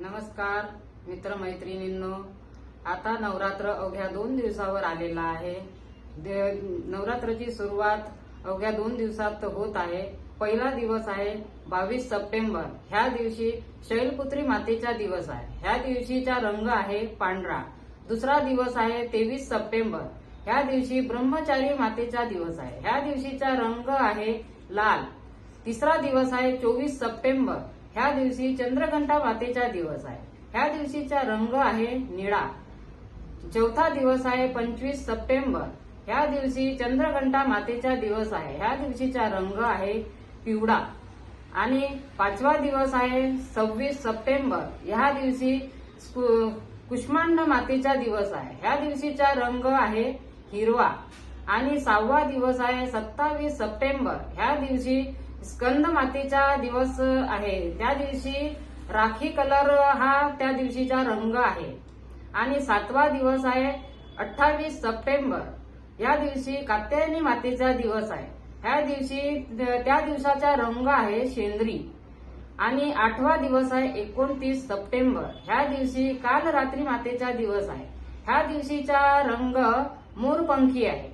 नमस्कार मित्रमैत्रिणींनो. आता नवरात्र अवघ्या दोन दिवसावर आलेला आहे. दे- सुरुवात अवघ्या दोन दिवसात होत आहे. पहिला दिवस आहे बावीस सप्टेंबर. ह्या दिवशी शैलपुत्री मातेचा दिवस आहे. ह्या दिवशीचा रंग आहे पांढरा. दुसरा दिवस आहे तेवीस सप्टेंबर. ह्या दिवशी ब्रह्मचारी मातेचा दिवस आहे. ह्या दिवशीचा रंग आहे लाल. तिसरा दिवस आहे चोवीस सप्टेंबर. ह्या दिवशी चंद्रघंटा मातेचा दिवस आहे. ह्या दिवशीचा रंग आहे निळा. चौथा दिवस आहे पंचवीस सप्टेंबर. ह्या दिवशी चंद्रघंटा मातेचा दिवस आहे. ह्या दिवशीचा रंग आहे पिवळा. आणि पाचवा दिवस आहे सव्वीस सप्टेंबर. ह्या दिवशी कुष्मांड मातेचा दिवस आहे. ह्या दिवशीचा रंग आहे हिरवा. आणि सहावा दिवस आहे सत्तावीस सप्टेंबर. ह्या दिवशी स्कंद मातेचा दिवस आहे. त्या दिवशी राखी कलर हा त्या दिवशीचा रंग आहे. आणि सातवा दिवस आहे अठ्ठावीस सप्टेंबर. या दिवशी कात्यायनी मातेचा दिवस आहे. ह्या दिवशी त्या दिवसाचा रंग आहे शेंद्री. आणि आठवा दिवस आहे एकोणतीस सप्टेंबर. ह्या दिवशी काल रात्री मातेचा दिवस आहे. ह्या दिवशीचा रंग मोरपंखी आहे.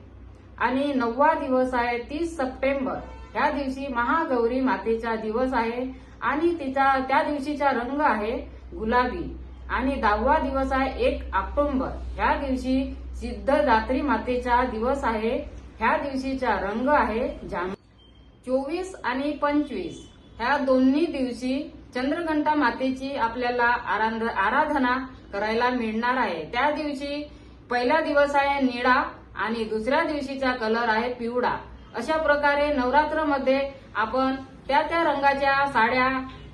आणि नववा दिवस आहे तीस सप्टेंबर. ह्या दिवशी महागौरी मातेचा दिवस आहे आणि तिचा त्या दिवशीचा रंग आहे गुलाबी. आणि दहावा दिवस आहे एक ऑक्टोंबर. ह्या दिवशी सिद्धदात्री मातेचा दिवस आहे. ह्या दिवशीचा रंग आहे जांभ चोवीस आणि पंचवीस. ह्या दोन्ही दिवशी चंद्रघंटा मातेची आपल्याला आराधना करायला मिळणार आहे. त्या दिवशी पहिला दिवस आहे निळा आणि दुसऱ्या दिवशीचा कलर आहे पिवळा. अशा प्रकारे नवरात्रमध्ये आपण त्या त्या रंगाच्या साड्या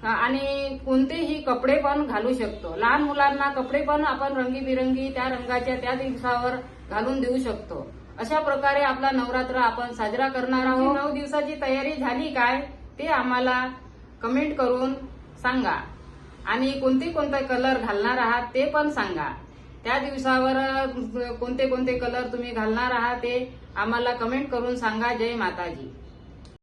आणि कोणतेही कपडे पण घालू शकतो. लहान मुलांना कपडे पण आपण रंगीबिरंगी त्या रंगाच्या त्या दिवसावर घालून देऊ शकतो. अशा प्रकारे आपला नवरात्र आपण साजरा करणार आहोत. नऊ दिवसाची तयारी झाली काय ते आम्हाला कमेंट करून सांगा. आणि कोणते कोणते कलर घालणार आहात ते पण सांगा. त्या दिवसावर कोणते कोणते कलर तुम्ही घालणार आहात ते आम्हाला कमेंट करून सांगा. जय माताजी.